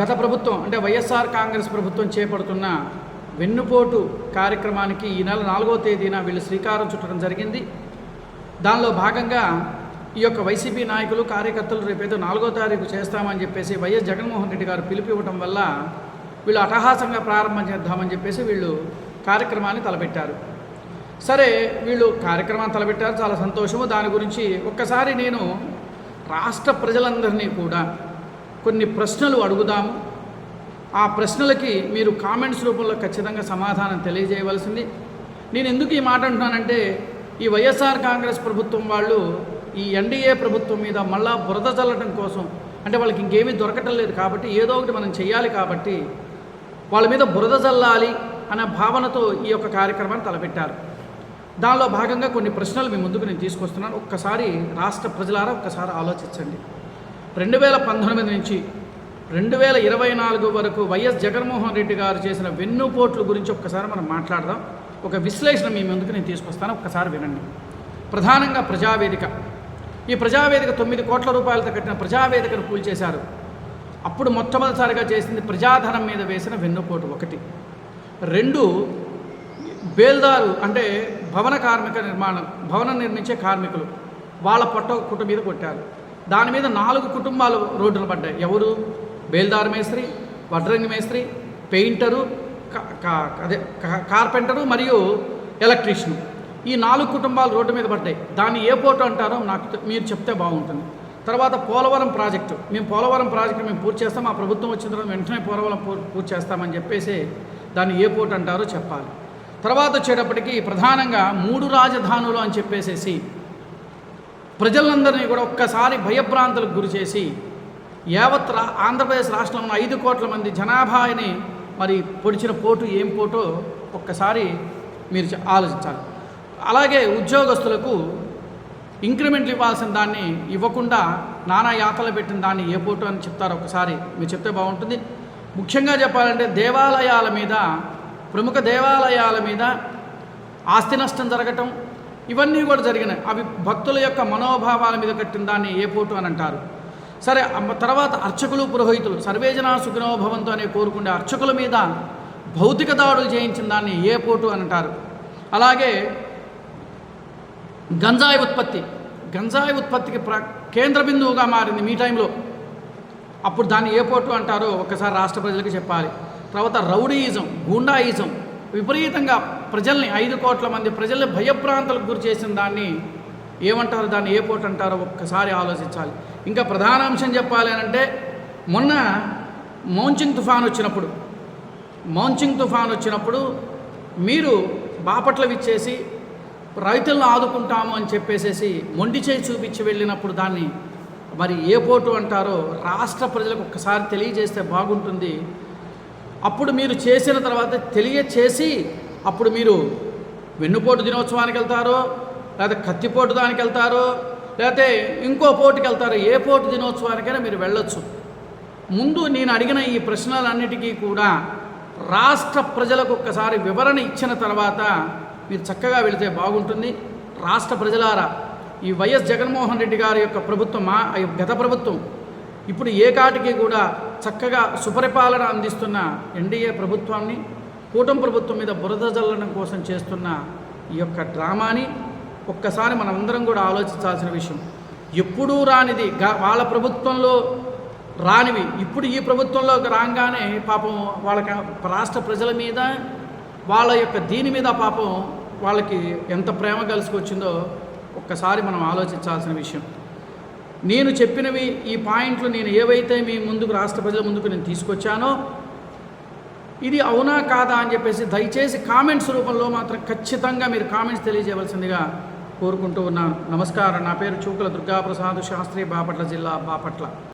గత ప్రభుత్వం అంటే వైఎస్ఆర్ కాంగ్రెస్ ప్రభుత్వం చేపడుతున్న వెన్నుపోటు కార్యక్రమానికి ఈ నెల నాలుగో తేదీన వీళ్ళు శ్రీకారం చుట్టడం జరిగింది. దానిలో భాగంగా ఈ యొక్క వైసీపీ నాయకులు కార్యకర్తలు రేపేదో నాలుగో తారీఖు చేస్తామని చెప్పేసి వైఎస్ జగన్మోహన్ రెడ్డి గారు పిలుపు ఇవ్వటం వల్ల వీళ్ళు అటహాసంగా ప్రారంభం చేద్దామని చెప్పేసి వీళ్ళు కార్యక్రమాన్ని తలపెట్టారు. సరే వీళ్ళు కార్యక్రమాన్ని తలపెట్టారు. చాలా సంతోషము. దాని గురించి ఒక్కసారి నేను రాష్ట్ర ప్రజలందరినీ కూడా కొన్ని ప్రశ్నలు అడుగుదాము. ఆ ప్రశ్నలకి మీరు కామెంట్స్ రూపంలో ఖచ్చితంగా సమాధానం తెలియజేయవలసింది. నేను ఎందుకు ఈ మాట అంటున్నానంటే ఈ వైఎస్ఆర్ కాంగ్రెస్ ప్రభుత్వం వాళ్ళు ఈ ఎన్డీఏ ప్రభుత్వం మీద మళ్ళా బురద చల్లడం కోసం అంటే వాళ్ళకి ఇంకేమీ దొరకటం లేదు కాబట్టి ఏదో ఒకటి మనం చేయాలి కాబట్టి వాళ్ళ మీద బురద చల్లాలి అనే భావనతో ఈ యొక్క కార్యక్రమాన్ని తలపెట్టారు. దానిలో భాగంగా కొన్ని ప్రశ్నలు మీ ముందుకు నేను తీసుకొస్తున్నాను. ఒక్కసారి రాష్ట్ర ప్రజలారా ఒక్కసారి ఆలోచించండి. రెండు వేల పంతొమ్మిది నుంచి రెండు వేల ఇరవై నాలుగు వరకు వైఎస్ జగన్మోహన్ రెడ్డి గారు చేసిన వెన్నుపోట్లు గురించి ఒక్కసారి మనం మాట్లాడదాం. ఒక విశ్లేషణ మీ ముందుకు నేను తీసుకొస్తాను. ఒక్కసారి వినండి. ప్రధానంగా ప్రజావేదిక. ఈ ప్రజావేదిక తొమ్మిది కోట్ల రూపాయలతో కట్టిన ప్రజావేదికను కూల్చేశారు. అప్పుడు మొట్టమొదటిసారిగా చేసింది ప్రజాధనం మీద వేసిన వెన్నుపోటు ఒకటి. రెండు బేల్దారు అంటే భవన కార్మిక నిర్మాణం భవనం నిర్మించే కార్మికులు వాళ్ళ పొట్ట కుట్ట మీద కొట్టారు. దాని మీద నాలుగు కుటుంబాలు రోడ్డున పడ్డాయి. ఎవరు? బేల్దారు మేస్త్రి వడ్రంగి మేస్త్రి పెయింటరు అదే కార్పెంటరు మరియు ఎలక్ట్రీషియన్. ఈ నాలుగు కుటుంబాలు రోడ్డు మీద పడ్డాయి. దాన్ని ఏ పోటు అంటారో నాకు మీరు చెప్తే బాగుంటుంది. తర్వాత పోలవరం ప్రాజెక్టు. మేము పోలవరం ప్రాజెక్టు మేము పూర్తి చేస్తాం. మా ప్రభుత్వం వచ్చిన తర్వాత వెంటనే పోలవరం పూర్తి చేస్తామని చెప్పేసి దాన్ని ఏ పోటు అంటారో చెప్పాలి. తర్వాత వచ్చేటప్పటికి ప్రధానంగా మూడు రాజధానులు అని చెప్పేసేసి ప్రజలందరినీ కూడా ఒక్కసారి భయభ్రాంతులకు గురి చేసి యావత్ ఆంధ్రప్రదేశ్ రాష్ట్రంలో ఉన్న ఐదు కోట్ల మంది జనాభాని మరి పొడిచిన పోటు ఏం పోటో ఒక్కసారి మీరు ఆలోచించాలి. అలాగే ఉద్యోగస్తులకు ఇంక్రిమెంట్లు ఇవ్వాల్సిన దాన్ని ఇవ్వకుండా నానా యాతలు పెట్టిన దాన్ని ఏ పోటు అని చెప్తారు ఒకసారి మీరు చెప్తే బాగుంటుంది. ముఖ్యంగా చెప్పాలంటే దేవాలయాల మీద ప్రముఖ దేవాలయాల మీద ఆస్తి నష్టం జరగటం ఇవన్నీ కూడా జరిగినాయి. అవి భక్తుల యొక్క మనోభావాల మీద కట్టిన దాన్ని ఏ పోటు అని అంటారు? సరే తర్వాత అర్చకులు పురోహితులు సర్వేజన సుఖినోభవంతో అనే కోరుకునే అర్చకుల మీద భౌతిక దాడులు చేయించిన దాన్ని ఏ పోటు అని అంటారు? అలాగే గంజాయి ఉత్పత్తి. గంజాయి ఉత్పత్తికి ప్ర కేంద్ర బిందువుగా మారింది మీ టైంలో. అప్పుడు దాన్ని ఏ పోటు అంటారో ఒక్కసారి రాష్ట్ర ప్రజలకు చెప్పాలి. తర్వాత రౌడీయిజం గూండాయిజం విపరీతంగా ప్రజల్ని ఐదు కోట్ల మంది ప్రజల్ని భయప్రాంతాలకు గురి చేసిన దాన్ని ఏమంటారు? దాన్ని ఏ పోటు అంటారో ఒక్కసారి ఆలోచించాలి. ఇంకా ప్రధాన అంశం చెప్పాలి అని అంటే మొన్న మౌంచింగ్ తుఫాన్ వచ్చినప్పుడు మౌంచింగ్ తుఫాన్ వచ్చినప్పుడు మీరు బాపట్ల విచ్చేసి రైతులను ఆదుకుంటాము అని చెప్పేసేసి మొండి చేయి చూపించి వెళ్ళినప్పుడు దాన్ని మరి ఏ పోటు అంటారో రాష్ట్ర ప్రజలకు ఒక్కసారి తెలియజేస్తే బాగుంటుంది. అప్పుడు మీరు చేసిన తర్వాత తెలియచేసి అప్పుడు మీరు వెన్నుపోటు దినోత్సవానికి వెళ్తారో లేకపోతే కత్తిపోటు దానికి వెళ్తారో లేకపోతే ఇంకో పోటుకి వెళ్తారో ఏ పోటు దినోత్సవానికైనా మీరు వెళ్ళొచ్చు. ముందు నేను అడిగిన ఈ ప్రశ్నలన్నిటికీ కూడా రాష్ట్ర ప్రజలకు ఒక్కసారి వివరణ ఇచ్చిన తర్వాత మీరు చక్కగా వెళితే బాగుంటుంది. రాష్ట్ర ప్రజలారా ఈ వైఎస్ జగన్మోహన్ రెడ్డి గారి యొక్క ప్రభుత్వం మా గత ప్రభుత్వం? ఇప్పుడు ఏ కాటికి కూడా చక్కగా సుపరిపాలన అందిస్తున్న ఎన్డీఏ ప్రభుత్వాన్ని కూటమి ప్రభుత్వం మీద బురద జల్లడం కోసం చేస్తున్న ఈ యొక్క డ్రామాని ఒక్కసారి మనమందరం కూడా ఆలోచించాల్సిన విషయం. ఎప్పుడూ రానిది వాళ్ళ ప్రభుత్వంలో రానివి. ఇప్పుడు ఈ ప్రభుత్వంలోకి రాగానే పాపం వాళ్ళకి రాష్ట్ర ప్రజల మీద వాళ్ళ యొక్క దీని మీద పాపం వాళ్ళకి ఎంత ప్రేమ కలిసి వచ్చిందో ఒక్కసారి మనం ఆలోచించాల్సిన విషయం. నేను చెప్పినవి ఈ పాయింట్లు నేను ఏవైతే మీ ముందుకు రాష్ట్ర ప్రజల ముందుకు నేను తీసుకొచ్చానో ఇది అవునా కాదా అని చెప్పేసి దయచేసి కామెంట్స్ రూపంలో మాత్రం ఖచ్చితంగా మీరు కామెంట్స్ తెలియజేయవలసిందిగా కోరుకుంటూ ఉన్నాను నమస్కారం. నా పేరు చూకుల దుర్గాప్రసాద్ శాస్త్రి బాపట్ల జిల్లా బాపట్ల.